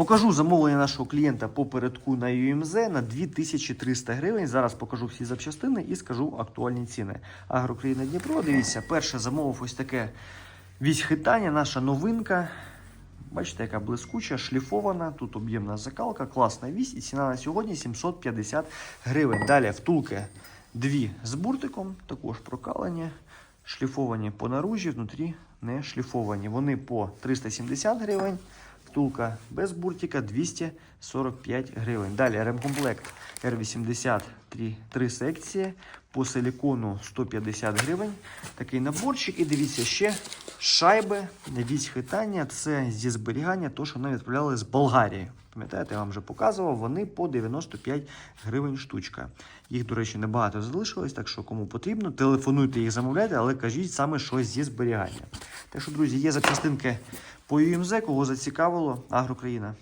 Покажу замовлення нашого клієнта по передку на UMZ на 2300 гривень. Зараз покажу всі запчастини і скажу актуальні ціни. Агрокраїна Дніпро. Дивіться, перше замовив ось таке вісь хитання, наша новинка. Бачите, яка блискуча, шліфована. Тут об'ємна закалка, класна вісь і ціна на сьогодні 750 гривень. Далі втулки дві з буртиком, також прокалені, шліфовані по наружі, внутрі не шліфовані. Вони по 370 гривень. Втулка без буртика 245 гривень. Далі ремкомплект R80 три, три секції. По силікону 150 гривень. Такий наборчик. І дивіться ще шайби, вісь хитання. Це зі зберігання, то, що нам відправляли з Болгарії. Пам'ятаєте, я вам вже показував, вони по 95 гривень штучка. Їх, до речі, небагато залишилось, так що кому потрібно, телефонуйте їх замовляйте, але кажіть саме щось зі зберігання. Так що, друзі, є запчастинки по ЮМЗ, кого зацікавило, Агрокраїна.